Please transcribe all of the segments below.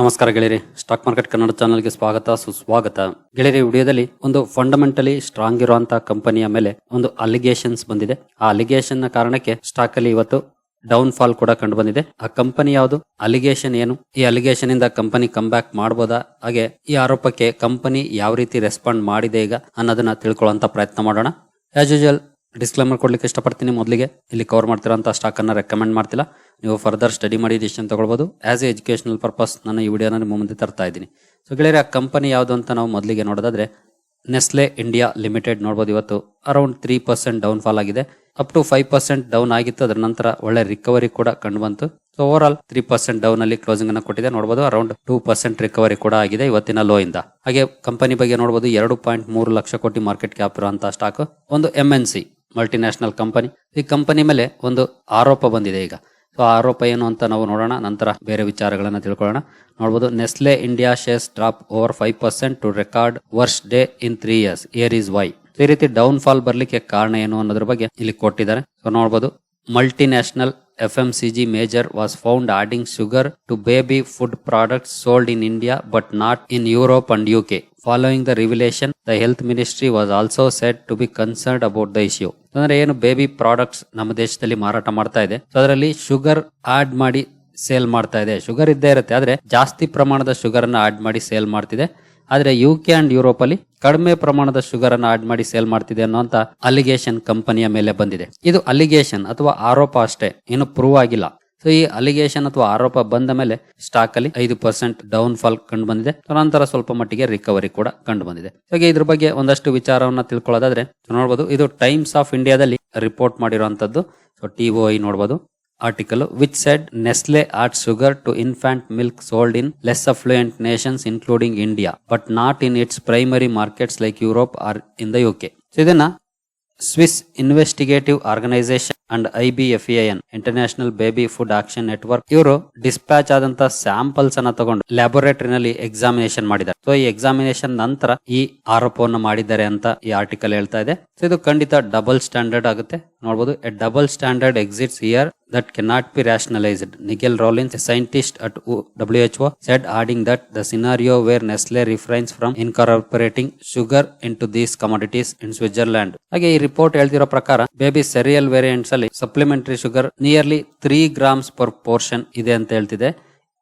ನಮಸ್ಕಾರ ಗೆಳೆಯರಿ. Stock market Kannada ಚಾನಲ್ಗೆ ಸ್ವಾಗತ, ಸುಸ್ವಾಗತ. ಗೆಳೆಯರಿ ವಿಡಿಯೋದಲ್ಲಿ ಒಂದು ಫಂಡಮೆಂಟಲಿ ಸ್ಟ್ರಾಂಗ್ ಇರುವಂತಹ ಕಂಪನಿಯ ಮೇಲೆ ಒಂದು ಅಲಿಗೇಷನ್ಸ್ ಬಂದಿದೆ. ಆ ಅಲಿಗೇಷನ್ನ ಕಾರಣಕ್ಕೆ ಸ್ಟಾಕ್ ಅಲ್ಲಿ ಇವತ್ತು ಡೌನ್ ಫಾಲ್ ಕೂಡ ಕಂಡು ಬಂದಿದೆ. ಆ ಕಂಪನಿ ಯಾವುದು? ಅಲಿಗೇಷನ್ ಏನು? ಈ ಅಲಿಗೇಷನ್ ಇಂದ ಕಂಪನಿ ಕಮ್ ಬ್ಯಾಕ್ ಮಾಡಬಹುದಾ ಹಾಗೆ ಈ ಆರೋಪಕ್ಕೆ ಕಂಪನಿ ಯಾವ ರೀತಿ ರೆಸ್ಪಾಂಡ್ ಮಾಡಿದೆ ಈಗ ಅನ್ನೋದನ್ನ ತಿಳ್ಕೊಳ್ಳುವಂತ ಪ್ರಯತ್ನ ಮಾಡೋಣ. ಆಸ್ ಯೂಶುವಲ್ ಡಿಸ್ಕ್ಲೇಮರ್ ಕೊಡ್ಲಿಕ್ಕೆ ಇಷ್ಟಪಡ್ತೀನಿ. ಮೊದಲಿಗೆ ಇಲ್ಲಿ ಕವರ್ ಮಾಡ್ತಿರೋಂಥ ಸ್ಟಾಕ್ ಅನ್ನ ರೆಕಮೆಂಡ್ ಮಾಡ್ತಿಲ್ಲ. ನೀವು ಫರ್ದರ್ ಸ್ಟಡಿ ಮಾಡಿ ಡಿಸಿಷನ್ ತಗೊಳ್ಬೋದು. ಆಸ್ ಎ ಎಜುಕೇಶನಲ್ ಪರ್ಪಸ್ ನಾನು ಈ ವಿಡಿಯೋನ ನಿಮ್ಮ ಮುಂದೆ ತರ್ತಾ ಇದ್ದೀನಿ. ಸೊ ಗೆಳೆಯರೆ, ಆ ಕಂಪನಿ ಯಾವುದು ಅಂತ ನಾವು ಮೊದಲಿಗೆ ನೋಡೋದಾದ್ರೆ ನೆಸ್ಲೆ ಇಂಡಿಯಾ ಲಿಮಿಟೆಡ್ ನೋಡ್ಬೋದು. ಇವತ್ತು around three percent down fall ಆಗಿದೆ. Up to five percent down ಆಗಿತ್ತು. ಅದರ ನಂತರ ಒಳ್ಳೆ ರಿಕವರಿ ಕೂಡ ಕಂಡು ಬಂತು. So overall three percent down ಅಲ್ಲಿ ಕ್ಲೋಸಿಂಗ್ ಅನ್ನು ಕೊಟ್ಟಿದೆ. ನೋಡಬಹುದು ಅರೌಂಡ್ ಟೂ ಪರ್ಸೆಂಟ್ ರಿಕವರಿ ಕೂಡ ಆಗಿದೆ ಇವತ್ತಿನ ಲೋ ಇಂದ. ಹಾಗೆ ಕಂಪನಿ ಬಗ್ಗೆ ನೋಡಬಹುದು ಎರಡು ಪಾಯಿಂಟ್ ಮೂರು ಲಕ್ಷ ಕೋಟಿ ಮಾರ್ಕೆಟ್ ಕ್ಯಾಪ್ ಇರುವಂತಹ ಸ್ಟಾಕ್ ಒಂದು ಎಂಎನ್ಸಿ ಮಲ್ಟಿನ್ಯಾಷನಲ್ ಕಂಪನಿ ಈ ಕಂಪನಿ ಮೇಲೆ ಒಂದು ಆರೋಪ ಬಂದಿದೆ ಈಗ. ಸೊ ಆ ಆರೋಪ ಏನು ಅಂತ ನಾವು ನೋಡೋಣ. ನಂತರ ಬೇರೆ ವಿಚಾರಗಳನ್ನು ತಿಳ್ಕೊಳ್ಳೋಣ. ನೋಡಬಹುದು Nestle India shares drop over five percent to record worst day in three years year is why ಈ ರೀತಿ ಡೌನ್ ಫಾಲ್ ಬರ್ಲಿಕ್ಕೆ ಕಾರಣ ಏನು ಅನ್ನೋದ್ರ ಬಗ್ಗೆ ಇಲ್ಲಿ ಕೊಟ್ಟಿದ್ದಾರೆ. ಸೊ ನೋಡಬಹುದು multinational F M was found major was found baby products sold in India but not in Europe and U K following the revelation the health ministry was also set to be concerned about the issue ಅಂದ್ರೆ ಏನು baby products ನಮ್ಮ ದೇಶದಲ್ಲಿ ಮಾರಾಟ ಮಾಡ್ತಾ ಇದೆ. So ಅದರಲ್ಲಿ sugar add ಮಾಡಿ sale ಮಾಡ್ತಾ ಇದೆ. ಶುಗರ್ ಇದ್ದೇ ಇರುತ್ತೆ, ಆದ್ರೆ ಜಾಸ್ತಿ ಪ್ರಮಾಣದ ಶುಗರ್ ಅನ್ನ ಆಡ್ ಮಾಡಿ ಸೇಲ್ ಮಾಡ್ತಿದೆ. ಆದ್ರೆ ಯು ಕೆ ಅಂಡ್ ಯುರೋಪ್ ಅಲ್ಲಿ ಕಡಿಮೆ ಪ್ರಮಾಣದ ಶುಗರ್ ಅನ್ನು ಆಡ್ ಮಾಡಿ ಸೇಲ್ ಮಾಡ್ತಿದೆ ಅನ್ನುವಂತ ಅಲಿಗೇಷನ್ ಕಂಪನಿಯ ಮೇಲೆ ಬಂದಿದೆ. ಇದು ಅಲಿಗೇಷನ್ ಅಥವಾ ಆರೋಪ ಅಷ್ಟೇ, ಏನು ಪ್ರೂವ್ ಆಗಿಲ್ಲ. ಸೊ ಈ ಅಲಿಗೇಷನ್ ಅಥವಾ ಆರೋಪ ಬಂದ ಮೇಲೆ ಸ್ಟಾಕ್ ಅಲ್ಲಿ ಐದು ಪರ್ಸೆಂಟ್ ಡೌನ್ ಫಾಲ್ ಕಂಡು ಬಂದಿದೆ. ನಂತರ ಸ್ವಲ್ಪ ಮಟ್ಟಿಗೆ ರಿಕವರಿ ಕೂಡ ಕಂಡು ಬಂದಿದೆ. ಹಾಗೆ ಇದ್ರ ಬಗ್ಗೆ ಒಂದಷ್ಟು ವಿಚಾರವನ್ನ ತಿಳ್ಕೊಳ್ಳೋದಾದ್ರೆ ನೋಡಬಹುದು ಇದು ಟೈಮ್ಸ್ ಆಫ್ ಇಂಡಿಯಾದಲ್ಲಿ ರಿಪೋರ್ಟ್ ಮಾಡಿರುವಂತದ್ದು. ಸೊ ಟಿ ಓ ಐ ನೋಡಬಹುದು article which said Nestle adds sugar to infant milk sold in less affluent nations, including India, but not in its primary markets like Europe or in the UK. So, ಇದನ್ನ Swiss investigative organisation and I B F N international baby food action network ಇವರು dispatch ಆದಂತ samples ಅನ್ನ ತಗೊಂಡು ಲ್ಯಾಬೋರೇಟರಿನಲ್ಲಿ examination ಮಾಡಿದ್ದಾರೆ. So ಈ examination ನಂತರ ಈ ಆರೋಪವನ್ನು ಮಾಡಿದ್ದಾರೆ ಅಂತ ಈ ಆರ್ಟಿಕಲ್ ಹೇಳ್ತಾ ಇದೆ. ಸೊ ಇದು ಖಂಡಿತ ಡಬಲ್ ಸ್ಟ್ಯಾಂಡರ್ಡ್ ಆಗುತ್ತೆ. ನೋಡಬಹುದು a double standard exists here that can be rationalised Nigel Rollins a scientist at W H O said adding that the scenario where Nestle reference from incorporating sugar into these commodities in Switzerland ಹಾಗೆ ಈ report ಹೇಳ್ತಿರೋ ಪ್ರಕಾರ baby cereal variants ಅಲ್ಲಿ supplementary sugar nearly three grams per portion ಇದೆ ಅಂತ ಹೇಳ್ತಿದೆ.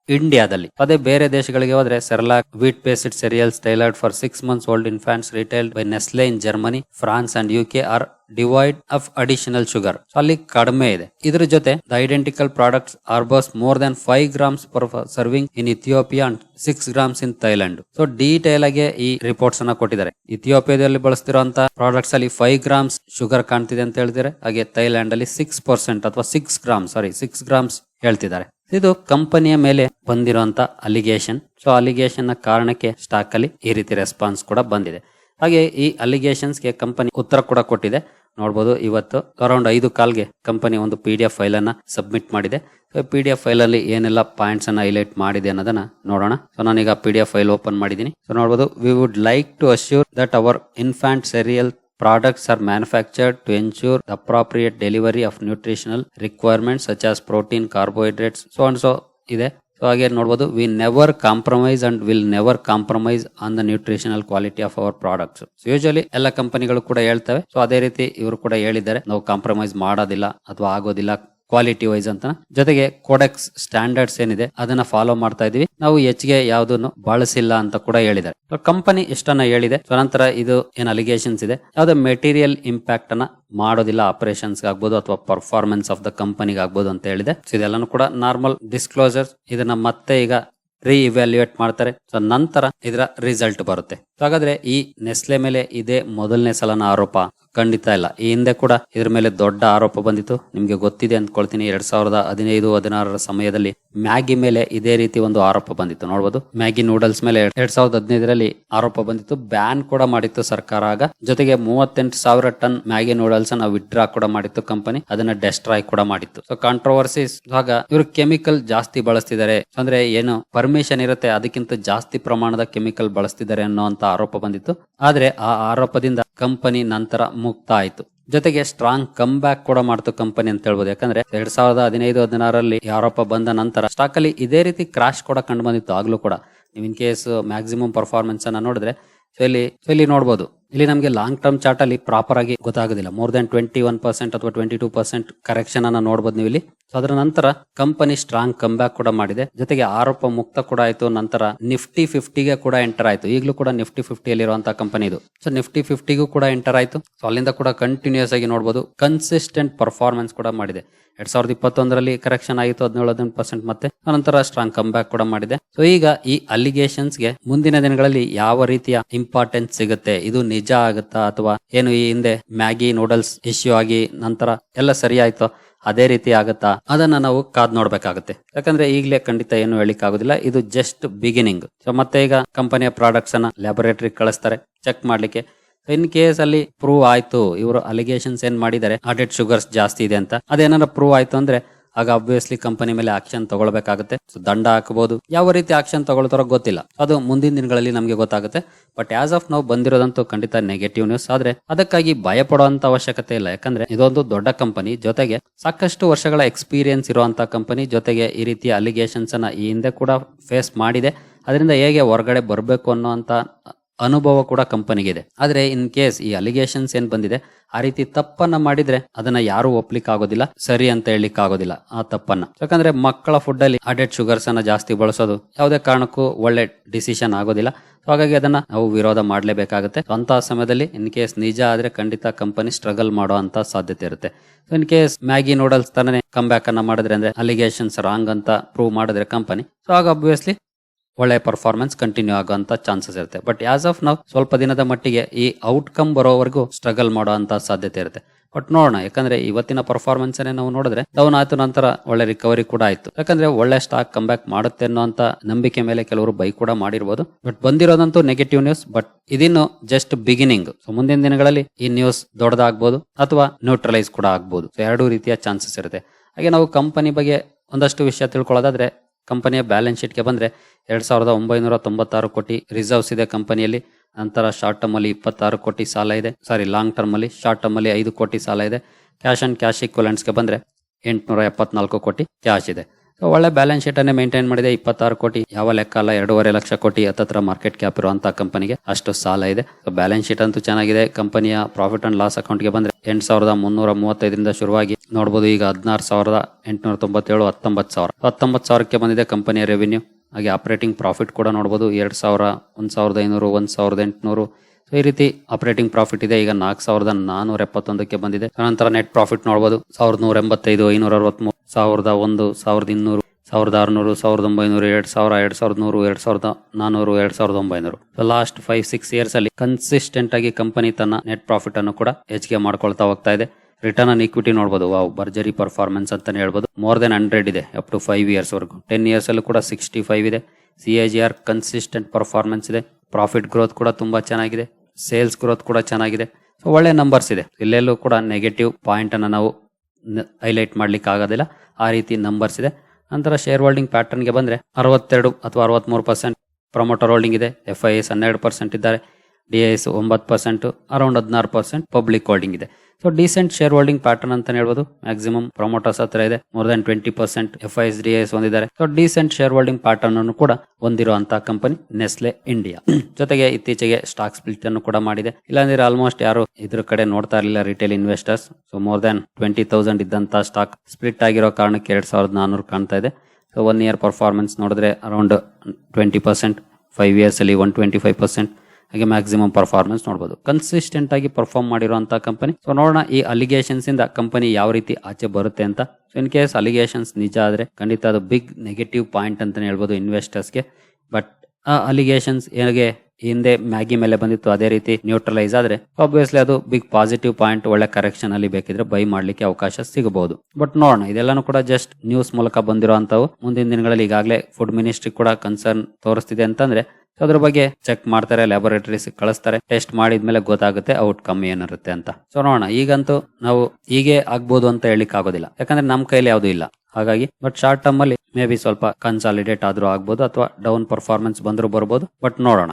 ಇಂಡಿಯಾದಲ್ಲಿ. ಅದೇ ಬೇರೆ ದೇಶಗಳಿಗೆ ಹೋದ್ರೆ Cerelac wheat paste cereals tailored for six months old infants retailed by Nestle in Germany France and U K are devoid of additional sugar ಅಲ್ಲಿ ಕಡಿಮೆ ಇದೆ. ಇದರ ಜೊತೆ the identical products are bus more than five grams per serving in Ethiopia and six grams in Thailand so detail ಆಗಿ ಈ reports ಅನ್ನ ಕೊಟ್ಟಿದ್ದಾರೆ. ಇಥಿಯೋಪಿಯಾದಲ್ಲಿ ಬಳಸ್ತಿರುವಂತಹ ಪ್ರಾಡಕ್ಟ್ಸ್ ಅಲ್ಲಿ ಫೈವ್ ಗ್ರಾಮ್ಸ್ ಶುಗರ್ ಕಾಣ್ತಿದೆ ಅಂತ ಹೇಳ್ತಿದ್ದಾರೆ ಹಾಗೆ ಥೈಲ್ಯಾಂಡ್ ಅಲ್ಲಿ ಸಿಕ್ಸ್ ಪರ್ಸೆಂಟ್ ಅಥವಾ six gram sorry six grams ಹೇಳ್ತಿದ್ದಾರೆ. ಇದು ಕಂಪನಿಯ ಮೇಲೆ ಬಂದಿರುವಂತ ಅಲಿಗೇಷನ್ ಸೊ ಅಲಿಗೇಷನ್ನ ಕಾರಣಕ್ಕೆ ಸ್ಟಾಕ್ ಅಲ್ಲಿ ಈ ರೀತಿ ರೆಸ್ಪಾನ್ಸ್ ಕೂಡ ಬಂದಿದೆ. ಹಾಗೆ ಈ ಅಲಿಗೇಷನ್ಸ್ಗೆ ಕಂಪನಿ ಉತ್ತರ ಕೂಡ ಕೊಟ್ಟಿದೆ. ನೋಡಬಹುದು ಇವತ್ತು ಅರೌಂಡ್ ಐದು ಕಾಲ್ಗೆ ಕಂಪನಿ ಒಂದು ಪಿ ಫೈಲ್ ಅನ್ನ ಸಬ್ಮಿಟ್ ಮಾಡಿದೆ. ಪಿ ಡಿ ಎಫ್ ಫೈಲ್ ಅಲ್ಲಿ ಏನೆಲ್ಲ ಪಾಯಿಂಟ್ಸ್ ಅನ್ನ ಹೈಲೈಟ್ ಮಾಡಿದೆ ಅನ್ನೋದನ್ನ ನೋಡೋಣ. ಸೊ ನಾನೀಗ P D F file open ಮಾಡಿದೀನಿ ಸೊ ನೋಡಬಹುದು we would like to assure that our infant cereal products are manufactured to ensure the appropriate delivery of nutritional requirements such as protein, carbohydrates, so and so ಇದೆ so ಹಾಗೆ ನೋಡ್ಬೋದು we never compromise and will never compromise on the nutritional quality of our products usually ಎಲ್ಲ ಕಂಪನಿಗಳು ಕೂಡ ಹೇಳ್ತವೆ so ಅದೇ ರೀತಿ ಇವರು ಕೂಡ ಹೇಳಿದ್ದಾರೆ ನಾವು ಕಾಂಪ್ರಮೈಸ್ ಮಾಡೋದಿಲ್ಲ ಅಥವಾ ಆಗೋದಿಲ್ಲ ಕ್ವಾಲಿಟಿ ವೈಸ್ ಅಂತ. ಜೊತೆಗೆ ಕೋಡೆಕ್ಸ್ ಸ್ಟ್ಯಾಂಡರ್ಡ್ಸ್ ಏನಿದೆ, ಅದನ್ನ ಫಾಲೋ ಮಾಡ್ತಾ ಇದೀವಿ ನಾವು ಹೆಚ್ಚಿಗೆ ಯಾವುದನ್ನು ಬಳಸಿಲ್ಲ ಅಂತ ಕೂಡ ಹೇಳಿದ್ದಾರೆ. ಕಂಪನಿ ಇಷ್ಟನ್ನ ಹೇಳಿದೆ ನಂತರ ಇದು ಏನ್ ಅಲಿಗೇಷನ್ಸ್ ಇದೆ. ಯಾವ್ದು ಮೆಟೀರಿಯಲ್ ಇಂಪ್ಯಾಕ್ಟ್ ಅನ್ನ ಮಾಡೋದಿಲ್ಲ ಆಪರೇಷನ್ಸ್ ಆಗ್ಬೋದು ಅಥವಾ ಪರ್ಫಾರ್ಮೆನ್ಸ್ ಆಫ್ ದ ಕಂಪನಿಗೆ ಆಗ್ಬೋದು ಅಂತ ಹೇಳಿದೆ. ಇದೆಲ್ಲಾನು ಕೂಡ ನಾರ್ಮಲ್ ಡಿಸ್ಕ್ಲೋಸರ್ ಇದನ್ನ ಮತ್ತೆ ಈಗ ರೀ ಇವ್ಯಾಲ್ಯೂಯೇಟ್ ಮಾಡ್ತಾರೆ. ಸೊ ನಂತರ ಇದರ ರಿಸಲ್ಟ್ ಬರುತ್ತೆ. ಹಾಗಾದ್ರೆ ಈ ನೆಸ್ಲೆ ಮೇಲೆ ಇದೇ ಮೊದಲನೇ ಸಲನ ಆರೋಪ ಖಂಡಿತ ಇಲ್ಲ. ಈ ಹಿಂದೆ ಕೂಡ ಇದ್ರ ಮೇಲೆ ದೊಡ್ಡ ಆರೋಪ ಬಂದಿತ್ತು. ನಿಮ್ಗೆ ಗೊತ್ತಿದೆ ಅಂದ್ಕೊಳ್ತೀನಿ. ಎರಡ್ ಸಾವಿರದ ಹದಿನೈದು, ಹದಿನಾರರ ಸಮಯದಲ್ಲಿ ಮ್ಯಾಗಿ ಮೇಲೆ ಇದೇ ರೀತಿ ಒಂದು ಆರೋಪ ಬಂದಿತ್ತು. ನೋಡ್ಬೋದು. ಮ್ಯಾಗಿ ನೂಡಲ್ಸ್ ಮೇಲೆ ಎರಡ್ ಸಾವಿರದ ಹದಿನೈದರಲ್ಲಿ ಆರೋಪ ಬಂದಿತ್ತು. ಬ್ಯಾನ್ ಕೂಡ ಮಾಡಿತ್ತು ಸರ್ಕಾರ ಆಗ. ಜೊತೆಗೆ ಮೂವತ್ತೆಂಟು ಸಾವಿರ ಟನ್ ಮ್ಯಾಗಿ ನೂಡಲ್ಸ್ ಅನ್ನ ವಿಡ್ರಾ ಕೂಡ ಮಾಡಿತ್ತು ಕಂಪನಿ. ಅದನ್ನ ಡೆಸ್ಟ್ರಾಯ್ ಕೂಡ ಮಾಡಿತ್ತು. ಸೊ ಕಾಂಟ್ರವರ್ಸೀಸ್ ಆಗ ಇವರು ಕೆಮಿಕಲ್ ಜಾಸ್ತಿ ಬಳಸ್ತಿದ್ದಾರೆ. ಅಂದ್ರೆ ಏನು ಪರ್ಮಿಷನ್ ಇರುತ್ತೆ, ಅದಕ್ಕಿಂತ ಜಾಸ್ತಿ ಪ್ರಮಾಣದ ಕೆಮಿಕಲ್ ಬಳಸ್ತಿದ್ದಾರೆ ಅನ್ನೋಂತ ಆರೋಪ ಬಂದಿತ್ತು. ಆದ್ರೆ ಆ ಆರೋಪದಿಂದ ಕಂಪನಿ ನಂತರ ಮುಕ್ತ ಆಯ್ತು ಜೊತೆಗೆ ಸ್ಟ್ರಾಂಗ್ ಕಮ್ ಬ್ಯಾಕ್ ಕೂಡ ಮಾಡ್ತು ಕಂಪನಿ ಅಂತ ಹೇಳ್ಬೋದು. ಯಾಕಂದ್ರೆ ಎರಡ್ ಸಾವಿರದ ಹದಿನೈದು, ಹದಿನಾರರಲ್ಲಿ ಆರೋಪ ಬಂದ ನಂತರ ಸ್ಟಾಕ್ ಅಲ್ಲಿ ಇದೇ ರೀತಿ ಕ್ರಾಶ್ ಕೂಡ ಕಂಡು ಬಂದಿತ್ತು. ಆಗ್ಲೂ ಕೂಡ. ನೀವು ಇನ್ ಕೇಸ್ ಮ್ಯಾಕ್ಸಿಮಮ್ ಪರ್ಫಾರ್ಮೆನ್ಸ್ ಅನ್ನ ನೋಡಿದ್ರೆ ಸೊ ಇಲ್ಲಿ ಇಲ್ಲಿ ನೋಡಬಹುದು ಇಲ್ಲಿ ನಮಗೆ ಲಾಂಗ್ ಟರ್ಮ್ ಚಾರ್ಟ್ ಅಲ್ಲಿ ಪ್ರಾಪರ್ ಆಗಿ ಗೊತ್ತಾಗೋದಿಲ್ಲ. More than twenty one percent ಅಥವಾ ಟ್ವೆಂಟಿ ಟೂ ಪರ್ಸೆಂಟ್ ಕರೆಕ್ಷನ್ ಅನ್ನ ನೋಡಬಹುದು ನೀವು ಇಲ್ಲಿ ಸೊ ಅದರ ನಂತರ ಕಂಪನಿ ಸ್ಟ್ರಾಂಗ್ ಕಮ್ ಬ್ಯಾಕ್ ಕೂಡ ಮಾಡಿದೆ. ಜೊತೆಗೆ ಆರೋಪ ಮುಕ್ತ ಕೂಡ ಆಯಿತು. ನಂತರ ನಿಫ್ಟಿ ಫಿಫ್ಟಿಗೆ ಕೂಡ ಎಂಟರ್ ಆಯಿತು. ಈಗಲೂ ಕೂಡ ನಿಫ್ಟಿ ಫಿಫ್ಟಿಯಲ್ಲಿರುವಂತಹ ಕಂಪನಿ ಇದು. ಸೊ ನಿಫ್ಟಿ ಫಿಫ್ಟಿಗೂ ಕೂಡ ಎಂಟರ್ ಆಯಿತು. ಸೊ ಅಲ್ಲಿಂದ ಕೂಡ ಕಂಟಿನ್ಯೂಸ್ ಆಗಿ ನೋಡಬಹುದು ಕನ್ಸಿಸ್ಟೆಂಟ್ ಪರ್ಫಾರ್ಮೆನ್ಸ್ ಕೂಡ ಮಾಡಿದೆ. ಎರಡ್ ಸಾವಿರದ ಇಪ್ಪತ್ತೊಂದರಲ್ಲಿ ಕರೆಕ್ಷನ್ ಆಯಿತು ಹದಿನೇಳು ಹದಿನೆಂಟು ಪರ್ಸೆಂಟ್ ಮತ್ತೆ. ನಂತರ ಸ್ಟ್ರಾಂಗ್ ಕಮ್ ಬ್ಯಾಕ್ ಕೂಡ ಮಾಡಿದೆ. ಸೊ ಈಗ ಈ ಅಲಿಗೇಷನ್ಸ್ಗೆ ಮುಂದಿನ ದಿನಗಳಲ್ಲಿ ಯಾವ ರೀತಿಯ ಇಂಪಾರ್ಟೆನ್ಸ್ ಸಿಗುತ್ತೆ? ಇದು ನಿಜ ಆಗುತ್ತಾ ಅಥವಾ ಏನು ಈ ಹಿಂದೆ ಮ್ಯಾಗಿ ನೂಡಲ್ಸ್ ಇಶ್ಯೂ ಆಗಿ ನಂತರ ಎಲ್ಲ ಸರಿ ಅದೇ ರೀತಿ ಆಗುತ್ತಾ? ಅದನ್ನ ನಾವು ಕಾದ್ ನೋಡ್ಬೇಕಾಗುತ್ತೆ. ಯಾಕಂದ್ರೆ ಈಗಲೇ ಖಂಡಿತ ಏನು ಹೇಳಿಕ್ ಆಗುದಿಲ್ಲ ಇದು ಜಸ್ಟ್ ಬಿಗಿನಿಂಗ್ ಸೊ ಮತ್ತೆ ಈಗ ಕಂಪನಿಯ ಪ್ರಾಡಕ್ಟ್ಸ್ ಅನ್ನ ಲ್ಯಾಬೊರೇಟರಿ ಕಳಿಸ್ತಾರೆ. ಚೆಕ್ ಮಾಡ್ಲಿಕ್ಕೆ. ಇನ್ ಕೇಸ್ ಅಲ್ಲಿ ಪ್ರೂವ್ ಆಯ್ತು. ಇವರು ಅಲಿಗೇಷನ್ಸ್ ಏನ್ ಮಾಡಿದ್ದಾರೆ? ಆಡೆಡ್ ಶುಗರ್ಸ್ ಜಾಸ್ತಿ ಇದೆ ಅಂತ. ಅದೇನಾರ ಪ್ರೂವ್ ಆಯ್ತು ಅಂದ್ರೆ ಆಗ ಅಬ್ವಿಯಸ್ಲಿ ಕಂಪನಿ ಮೇಲೆ ಆಕ್ಷನ್ ತಗೊಳ್ಬೇಕಾಗುತ್ತೆ. ಸೊ ದಂಡ ಹಾಕಬಹುದು ಯಾವ ರೀತಿ ಆಕ್ಷನ್ ತಗೊಳ್ತಾರೋ ಗೊತ್ತಿಲ್ಲ. ಅದು ಮುಂದಿನ ದಿನಗಳಲ್ಲಿ ನಮಗೆ ಗೊತ್ತಾಗುತ್ತೆ. ಬಟ್ ಆಸ್ ಆಫ್ ನಾವು ಬಂದಿರೋದಂತೂ ಖಂಡಿತ ನೆಗೆಟಿವ್ ನ್ಯೂಸ್ ಆದ್ರೆ ಅದಕ್ಕಾಗಿ ಭಯ ಪಡುವಂತ ಅವಶ್ಯಕತೆ ಇಲ್ಲ. ಯಾಕಂದ್ರೆ ಇದೊಂದು ದೊಡ್ಡ ಕಂಪನಿ ಜೊತೆಗೆ ಸಾಕಷ್ಟು ವರ್ಷಗಳ ಎಕ್ಸ್ಪೀರಿಯನ್ಸ್ ಇರುವಂತಹ ಕಂಪನಿ ಜೊತೆಗೆ ಈ ರೀತಿಯ ಅಲಿಗೇಷನ್ಸ್ ಅನ್ನ ಈ ಹಿಂದೆ ಕೂಡ ಫೇಸ್ ಮಾಡಿದೆ. ಅದರಿಂದ ಹೇಗೆ ಹೊರಗಡೆ ಬರಬೇಕು ಅನ್ನೋಂತ ಅನುಭವ ಕೂಡ ಕಂಪನಿಗೆ ಇದೆ ಆದ್ರೆ ಇನ್ ಕೇಸ್ ಈ ಅಲಿಗೇಷನ್ಸ್ ಏನ್ ಬಂದಿದೆ, ಆ ರೀತಿ ತಪ್ಪನ್ನ ಮಾಡಿದ್ರೆ ಅದನ್ನ ಯಾರು ಒಪ್ಲಿಕ್ ಆಗೋದಿಲ್ಲ ಸರಿ ಅಂತ ಹೇಳಲಿಕ್ಕೆ ಆಗೋದಿಲ್ಲ ಆ ತಪ್ಪನ್ನ. ಯಾಕಂದ್ರೆ ಮಕ್ಕಳ ಫುಡ್ ಅಲ್ಲಿ ಅಡೆಡ್ ಶುಗರ್ಸ್ ಅನ್ನ ಜಾಸ್ತಿ ಬಳಸೋದು ಯಾವುದೇ ಕಾರಣಕ್ಕೂ ಒಳ್ಳೆ ಡಿಸಿಷನ್ ಆಗೋದಿಲ್ಲ. ಸೊ ಹಾಗಾಗಿ ಅದನ್ನ ನಾವು ವಿರೋಧ ಮಾಡಲೇಬೇಕಾಗುತ್ತೆ. ಅಂತ ಸಮಯದಲ್ಲಿ ಇನ್ ಕೇಸ್ ನಿಜ ಆದ್ರೆ ಖಂಡಿತ ಕಂಪನಿ ಸ್ಟ್ರಗಲ್ ಮಾಡೋ ಅಂತ ಸಾಧ್ಯತೆ ಇರುತ್ತೆ. ಇನ್ ಕೇಸ್ ಮ್ಯಾಗಿ ನೂಡಲ್ಸ್ ತಾನೇ ಕಮ್ ಬ್ಯಾಕ್ ಅನ್ನ ಮಾಡಿದ್ರೆ ಅಂದ್ರೆ ಅಲಿಗೇಷನ್ಸ್ ರಾಂಗ್ ಅಂತ ಪ್ರೂವ್ ಮಾಡಿದ್ರೆ ಕಂಪನಿ ಸೊ ಆಗ ಅಬ್ವಿಯಸ್ಲಿ ಒಳ್ಳೆ ಪರ್ಫಾರ್ಮೆನ್ಸ್ ಕಂಟಿನ್ಯೂ ಆಗುವಂತ ಚಾನ್ಸಸ್ ಇರುತ್ತೆ. ಬಟ್ ಆಸ್ ಆಫ್ ನಾವು ಸ್ವಲ್ಪ ದಿನದ ಮಟ್ಟಿಗೆ ಈ ಔಟ್ಕಮ್ ಬರೋವರೆಗೂ ಸ್ಟ್ರಗಲ್ ಮಾಡುವಂತ ಸಾಧ್ಯತೆ ಇರುತ್ತೆ. ಬಟ್ ನೋಡೋಣ, ಯಾಕಂದ್ರೆ ಇವತ್ತಿನ ಪರ್ಫಾರ್ಮೆನ್ಸ್ ನಾವು ನೋಡಿದ್ರೆ ಡೌನ್ ಆಯ್ತು, ನಂತರ ಒಳ್ಳೆ ರಿಕವರಿ ಕೂಡ ಆಯ್ತು. ಯಾಕಂದ್ರೆ ಒಳ್ಳೆ ಸ್ಟಾಕ್ ಕಮ್ ಬ್ಯಾಕ್ ಮಾಡುತ್ತೆ ಅನ್ನೋಂತ ನಂಬಿಕೆ ಮೇಲೆ ಕೆಲವರು ಬೈ ಕೂಡ ಮಾಡಿರ್ಬೋದು. ಬಟ್ ಬಂದಿರೋದಂತೂ ನೆಗೆಟಿವ್ ನ್ಯೂಸ್ ಬಟ್ ಇದಿನ್ನು ಜಸ್ಟ್ ಬಿಗಿನಿಂಗ್ ಸೊ ಮುಂದಿನ ದಿನಗಳಲ್ಲಿ ಈ ನ್ಯೂಸ್ ದೊಡ್ಡದಾಗ್ಬೋದು ಅಥವಾ ನ್ಯೂಟ್ರಲೈಸ್ ಕೂಡ ಆಗ್ಬೋದು. ಸೊ ಎರಡೂ ರೀತಿಯ ಚಾನ್ಸಸ್ ಇರುತ್ತೆ. ಹಾಗೆ ನಾವು ಕಂಪನಿ ಬಗ್ಗೆ ಒಂದಷ್ಟು ವಿಷಯ ತಿಳ್ಕೊಳ್ಳೋದಾದ್ರೆ ಕಂಪನಿಯ ಬ್ಯಾಲೆನ್ಸ್ ಶೀಟ್ಗೆ ಬಂದರೆ ಎರಡು ಸಾವಿರದ ಒಂಬೈನೂರ ತೊಂಬತ್ತಾರು ಕೋಟಿ ರಿಸರ್ವ್ಸ್ ಇದೆ ಕಂಪನಿಯಲ್ಲಿ. ನಂತರ ಶಾರ್ಟ್ ಟರ್ಮಲ್ಲಿ ಇಪ್ಪತ್ತಾರು ಕೋಟಿ ಸಾಲ ಇದೆ. ಸಾರಿ ಲಾಂಗ್ ಟರ್ಮಲ್ಲಿ ಶಾರ್ಟ್ ಟರ್ಮಲ್ಲಿ ಐದು ಕೋಟಿ ಸಾಲ ಇದೆ. ಕ್ಯಾಶ್ ಆ್ಯಂಡ್ ಕ್ಯಾಶ್ಗೆ ಬಂದರೆ ಎಂಟುನೂರ ಎಪ್ಪತ್ನಾಲ್ಕು ಕೋಟಿ ಕ್ಯಾಶ್ ಇದೆ. ಒಳ್ಳೆ ಬ್ಯಾಲೆನ್ಸ್ ಶೀಟ್ ಅನ್ನೇ ಮೇಂಟೈನ್ ಮಾಡಿದೆ. ಇಪ್ಪತ್ತಾರು ಕೋಟಿ, ಯಾವ ಲೆಕ್ಕ ಅಲ್ಲ, ಎರಡೂವರೆ ಲಕ್ಷ ಕೋಟಿ ಹತ್ತತ್ರ ಮಾರ್ಕೆಟ್ ಕ್ಯಾಪ್ ಇರುವಂತ ಕಂಪನಿಗೆ ಅಷ್ಟು ಸಾಲ ಇದೆ. ಬ್ಯಾಲೆನ್ಸ್ ಶೀಟ್ ಅಂತೂ ಚೆನ್ನಾಗಿದೆ. ಕಂಪನಿಯ ಪ್ರಾಫಿಟ್ ಅಂಡ್ ಲಾಸ್ ಅಕೌಂಟ್ಗೆ ಬಂದ್ರೆ ಎಂಟು ಸಾವಿರದ ಮುನ್ನೂರ ಮೂವತ್ತೈದರಿಂದ ಶುರುವಾಗಿ ನೋಡಬಹುದು ಈಗ ಹದಿನಾರು ಸಾವಿರದ ಎಂಟುನೂರ ತೊಂಬತ್ತೇಳು, ಹತ್ತೊಂಬತ್ತು ಸಾವಿರ. ಹತ್ತೊಂಬತ್ತು ಸಾವಿರಕ್ಕೆ ಬಂದಿದೆ ಕಂಪನಿಯ ರೆವಿನ್ಯೂ ಹಾಗೆ ಆಪರೇಟಿಂಗ್ ಪ್ರಾಫಿಟ್ ಕೂಡ ನೋಡಬಹುದು ಎರಡ್ ಸಾವಿರ, ಒಂದ್ ಸಾವಿರದ ಐನೂರು, ಒಂದ್ ಸಾವಿರದ ಎಂಟುನೂರು ಸೊ ಈ ರೀತಿ ಆಪರೇಟಿಂಗ್ ಪ್ರಾಫಿಟ್ ಇದೆ. ಈಗ ನಾಲ್ಕು ಸಾವಿರದ ನಾನೂರ ಎಪ್ಪತ್ತೊಂದಕ್ಕೆ ಬಂದಿದೆ. ನಂತರ ನೆಟ್ ಪ್ರಾಫಿಟ್ ನೋಡಬಹುದು ಸಾವಿರದ ನೂರ ಎಂಬತ್ತೈದು, ಐನೂರ ಅರವತ್ಮೂರು, ಸಾವಿರದ ಒಂದು, ಸಾವಿರದ ಇನ್ನೂರು, ಸಾವಿರದ ಆರುನೂರು, ಸಾವಿರದ ಒಂಬೈನೂರು, ಎರಡು ಸಾವಿರ, ಎರಡು ಸಾವಿರದ ನೂರು, ಎರಡು ಸಾವಿರದ ನಾನೂರು, ಎರಡು ಸಾವಿರದ ಒಂಬೈನೂರು. ಲಾಸ್ಟ್ ಫೈವ್ ಸಿಕ್ಸ್ ಇಯರ್ಸ್ ಅಲ್ಲಿ ಕನ್ಸಿಸ್ಟೆಂಟ್ ಆಗಿ ಕಂಪನಿ ತನ್ನ ನೆಟ್ ಪ್ರಾಫಿಟ್ ಅನ್ನು ಕೂಡ ಹೆಚ್ಚಿಗೆ ಮಾಡ್ಕೊಳ್ತಾ ಹೋಗ್ತಾ ಇದೆ. ರಿಟರ್ನ್ ಆನ್ ಇಕ್ವಿಟಿ ನೋಡಬಹುದು ವಾವ್ ಭರ್ಜರಿ ಪರ್ಫಾರ್ಮೆನ್ಸ್ ಅಂತಾನೆ ಹೇಳ್ಬೋದು. ಮೋರ್ ದೆನ್ ಹಂಡ್ರೆಡ್ ಇದೆ ಅಪ್ ಟು ಫೈವ್ ಇಯರ್ಸ್ ವರೆಗೂ. ಟೆನ್ ಇಯರ್ಸ್ ಅಲ್ಲೂ ಕೂಡ ಸಿಕ್ಸ್ಟಿ ಫೈವ್ ಇದೆ. C I G R consistent performance ಇದೆ. ಪ್ರಾಫಿಟ್ ಗ್ರೋತ್ ಕೂಡ ತುಂಬಾ ಚೆನ್ನಾಗಿದೆ. ಸೇಲ್ಸ್ ಗ್ರೋತ್ ಕೂಡ ಚೆನ್ನಾಗಿದೆ. ಸೊ ಒಳ್ಳೆ ನಂಬರ್ಸ್ ಇದೆ. ಇಲ್ಲೆಲ್ಲೂ ಕೂಡ ನೆಗೆಟಿವ್ ಪಾಯಿಂಟ್ ಅನ್ನ ನಾವು ಹೈಲೈಟ್ ಮಾಡ್ಲಿಕ್ಕೆ ಆಗೋದಿಲ್ಲ. ಆ ರೀತಿ ನಂಬರ್ಸ್ ಇದೆ. ನಂತರ ಶೇರ್ ಹೋಲ್ಡಿಂಗ್ ಪ್ಯಾಟರ್ನ್ಗೆ ಬಂದ್ರೆ ಅರವತ್ತೆರಡು ಅಥವಾ ಅರವತ್ಮೂರು ಪರ್ಸೆಂಟ್ ಪ್ರಮೋಟರ್ ಹೋಲ್ಡಿಂಗ್ ಇದೆ. ಎಫ್ ಐ ಎಸ್ ಹನ್ನೆರಡು ಪರ್ಸೆಂಟ್ ಇದ್ದಾರೆ. ಡಿ ಎಸ್ ಒಂಬತ್ತು ಪರ್ಸೆಂಟ್ ಅರೌಂಡ್ ಹದಿನಾರು ಪರ್ಸೆಂಟ್ ಪಬ್ಲಿಕ್ ಹೋಲ್ಡಿಂಗ್ ಇದೆ. So decent share holding pattern ಅಂತ ಹೇಳ್ಬೋದು. ಮ್ಯಾಕ್ಸಿಮಮ್ ಪ್ರಮೋಟರ್ಸ್ ಹತ್ರ ಇದೆ. More than twenty percent F I S D S ಹೊಂದಿದ್ದಾರೆ. So decent share holding pattern ಅನ್ನು ಕೂಡ ಹೊಂದಿರುವಂತಹ ಕಂಪನಿ ನೆಸ್ಲೆ ಇಂಡಿಯಾ ಜೊತೆಗೆ ಇತ್ತೀಚೆಗೆ ಸ್ಟಾಕ್ ಸ್ಪ್ಲಿಟ್ ಅನ್ನು ಕೂಡ ಮಾಡಿದೆ. ಇಲ್ಲಾಂದ್ರೆ ಆಲ್ಮೋಸ್ಟ್ ಯಾರು ಇದ್ರ ಕಡೆ ನೋಡ್ತಾ ಇರಲಿಲ್ಲ retail investors so more than twenty thousand ಇದ್ದಂತ ಸ್ಟಾಕ್ ಸ್ಪ್ಲಿಟ್ ಆಗಿರೋ ಕಾರಣಕ್ಕೆ ಎರಡ್ ಸಾವಿರದ ನಾನೂರು ಕಾಣ್ತಾ ಇದೆ. ಸೊ ಒನ್ ಇಯರ್ ಪರ್ಫಾರ್ಮೆನ್ಸ್ ನೋಡಿದ್ರೆ around twenty percent five years ಅಲ್ಲಿ ಒನ್ ಟ್ವೆಂಟಿ ಫೈವ್ ಪರ್ಸೆಂಟ್ ಹಾಗೆ ಮ್ಯಾಕ್ಸಿಮಮ್ ಪರ್ಫಾರ್ಮೆನ್ಸ್ ನೋಡಬಹುದು ಕನ್ಸಿಸ್ಟೆಂಟ್ ಆಗಿ ಪರ್ಫಾರ್ಮ್ ಮಾಡಿರುವಂತಹ ಕಂಪನಿ ಸೊ ನೋಡೋಣ ಈ ಅಲಿಗೇಷನ್ಸ್ ಇಂದ ಕಂಪನಿ ಯಾವ ರೀತಿ ಆಚೆ ಬರುತ್ತೆ ಅಂತ. ಸೊ ಇನ್ ಕೇಸ್ ಅಲಿಗೇಷನ್ಸ್ ನಿಜ ಆದ್ರೆ ಖಂಡಿತ ಅದು ಬಿಗ್ ನೆಗೆಟಿವ್ ಪಾಯಿಂಟ್ ಅಂತಾನೆ ಹೇಳ್ಬೋದು ಇನ್ವೆಸ್ಟರ್ಸ್ಗೆ ಬಟ್ ಆ ಅಲಿಗೇಷನ್ಸ್ ಹೇಗೆ ಹಿಂದೆ ಮ್ಯಾಗಿ ಮೇಲೆ ಬಂದಿತ್ತು, ಅದೇ ರೀತಿ ನ್ಯೂಟ್ರಲೈಸ್ ಆದ್ರೆ ಆಬ್ವಿಯಸ್ಲಿ ಅದು ಬಿಗ್ ಪಾಸಿಟಿವ್ ಪಾಯಿಂಟ್ ಒಳ್ಳೆ ಕರೆಕ್ಷನ್ ಅಲ್ಲಿ ಬೇಕಿದ್ರೆ ಬೈ ಮಾಡ್ಲಿಕ್ಕೆ ಅವಕಾಶ ಸಿಗಬಹುದು. ಬಟ್ ನೋಡೋಣ, ಇದೆಲ್ಲಾನು ಕೂಡ ಜಸ್ಟ್ ನ್ಯೂಸ್ ಮೂಲಕ ಬಂದಿರುವಂತವು ಮುಂದಿನ ದಿನಗಳಲ್ಲಿ ಈಗಾಗಲೇ ಫುಡ್ ಮಿನಿಸ್ಟ್ರಿ ಕೂಡ ಕನ್ಸರ್ನ್ ತೋರಿಸ್ತಿದೆ ಅಂತಂದ್ರೆ ಅದ್ರ ಬಗ್ಗೆ ಚೆಕ್ ಮಾಡ್ತಾರೆ ಲ್ಯಾಬೊರೇಟರೀಸ್ ಕಳಿಸ್ತಾರೆ ಟೆಸ್ಟ್ ಮಾಡಿದ್ಮೇಲೆ ಗೊತ್ತಾಗುತ್ತೆ ಔಟ್ಕಮ್ ಏನಿರುತ್ತೆ ಅಂತ. ಸೊ ನೋಡೋಣ, ಈಗಂತೂ ನಾವು ಹೀಗೆ ಆಗ್ಬೋದು ಅಂತ ಹೇಳಿಕ್ ಆಗೋದಿಲ್ಲ ಯಾಕಂದ್ರೆ ನಮ್ ಕೈಲಿ ಯಾವ್ದು ಇಲ್ಲ. ಹಾಗಾಗಿ ಬಟ್ ಶಾರ್ಟ್ ಟರ್ಮ್ ಅಲ್ಲಿ ಮೇ ಬಿ ಸ್ವಲ್ಪ ಕನ್ಸಾಲಿಡೇಟ್ ಆದ್ರೂ ಆಗ್ಬೋದು, ಅಥವಾ ಡೌನ್ ಪರ್ಫಾರ್ಮೆನ್ಸ್ ಬಂದ್ರೂ ಬರ್ಬೋದು ಬಟ್ ನೋಡೋಣ.